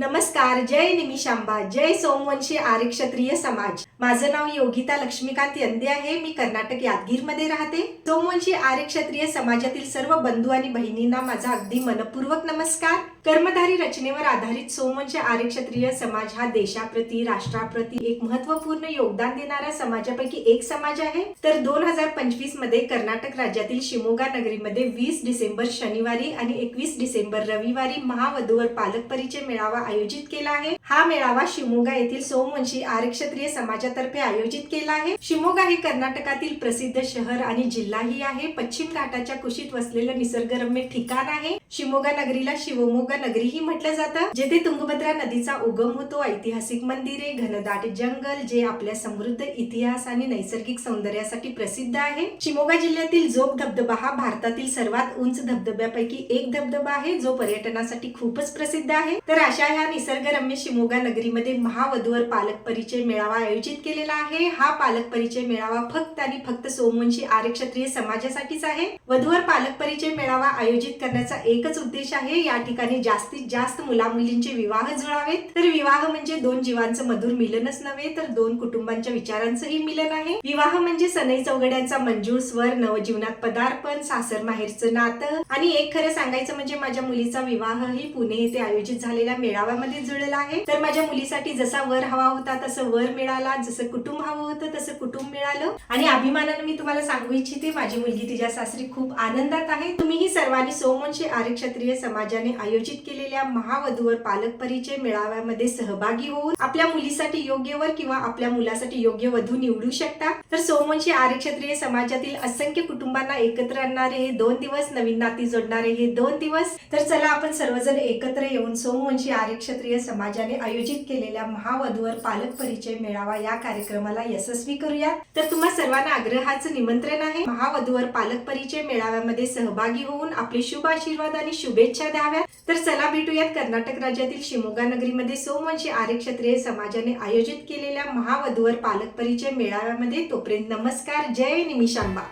नमस्कार जय निमिषांबा जय सोमवंशी आर्य क्षत्रिय समाज. माझं नाव योगिता लक्ष्मीकांत यंदे आहे मी कर्नाटक यादगीरमध्ये राहते. सोमवंशी आर्य क्षत्रिय समाजातील सर्व बंधू आणि बहिणींना माझा अगदी मनपूर्वक नमस्कार. कर्मधारी रचनेवर आधारित सोमवंश म्हणजे आर्य क्षत्रिय समाज हा देशाप्रती राष्ट्राप्रती एक महत्त्वपूर्ण योगदान देणारा समाजापैकी एक समाज आहे. तर दोन हजार पंचवीसमध्ये कर्नाटक राज्यातील शिमोगा नगरीमध्ये वीस डिसेंबर शनिवारी आणि एकवीस डिसेंबर रविवारी महावधूवर पालक परिचय मेळावा आयोजित केला आहे. हा मेळावा शिमोगा येथील सोमवंशी म्हणजे आर्य क्षत्रिय समाजातर्फे आयोजित केला आहे. शिमोगा हे कर्नाटकातील प्रसिद्ध शहर आणि जिल्हाही आहे. पश्चिम घाटाच्या कुशीत वसलेलं निसर्गरम्य ठिकाण आहे. शिमोगा नगरीला शिवमोगा नगरीही म्हटलं जातं जेथे तुंगभद्रा नदीचा उगम होतो ऐतिहासिक मंदिरे घनदाट जंगल जे आपल्या समृद्ध इतिहास आणि नैसर्गिक सौंदर्यासाठी प्रसिद्ध आहे. शिमोगा जिल्ह्यातील जोग धबधबा हा भारतातील सर्वात उंच धबधब्यापैकी एक धबधबा आहे जो पर्यटनासाठी खूपच प्रसिद्ध आहे. तर अशा ह्या निसर्गरम्य शिमोगा नगरीमध्ये महावधूवर पालक परिचय मेळावा आयोजित केलेला आहे. हा पालक परिचय मेळावा फक्त आणि फक्त सोमवंशी आर्य क्षत्रिय समाजासाठीच आहे. वधूवर पालक परिचय मेळावा आयोजित करण्याचा एकच उद्देश आहे. या ठिकाणी जास्तीत जास्त मुला मुलींचे विवाह जुळावेत तर विवाह म्हणजे दोन जीवांचं मधुर मिलनच नव्हे तर दोन कुटुंबांच्या विचारांचंही मिलन आहे. विवाह म्हणजे सनई चौघड्यांचा मंजूळ स्वर नवजीवनात पदार्पण सासर माहेरचं नातं. आणि एक खरं सांगायचं म्हणजे माझ्या मुलीचा विवाहही पुणे येथे आयोजित झालेल्या मेळाव्यामध्ये जुळला आहे. तर माझ्या मुलीसाठी जसा वर हवा होता तसं वर मिळाला. जसं कुटुंब हवं होतं तसं कुटुंब मिळालं. आणि अभिमानानं मी तुम्हाला सांगू इच्छिते माझी मुलगी तिच्या सासरी खूप आनंदात आहे. तुम्हीही सर्वांनी सोमवंशी आर्य क्षत्रिय समाजाने आयोजित आयोजित केलेल्या महावधूवर पालक परिचय मेळाव्यामध्ये सहभागी होऊन आपल्या मुलीसाठी योग्य वर किंवा आपल्या मुलासाठी योग्य वधू निवडू शकता. तर सोमवंशी आर्यक्षत्रिय समाजातील असंख्य कुटुंबांना एकत्र आणणारे हे दोन दिवस नवीन नाती जोडणारे हे दोन दिवस. तर चला आपण सर्वजण एकत्र येऊन सोमवंशी आर्यक्षत्रिय समाजाने आयोजित केलेल्या महावधूवर पालक परिचय मेळावा या कार्यक्रमाला यशस्वी करूया तर तुम्हा सर्वांना आग्रहाचं निमंत्रण आहे. महावधूवर पालक परिचय मेळाव्यामध्ये सहभागी होऊन आपले शुभ आशीर्वाद आणि शुभेच्छा द्याव्यात. तर चला भेटूयात कर्नाटक राज्यातील शिमोगा नगरीमध्ये सोमवंशी आर्य क्षत्रिय समाजाने आयोजित केलेल्या महावधूवर पालक परिचय मेळाव्यामध्ये तोपर्यंत नमस्कार जय निमिषांबा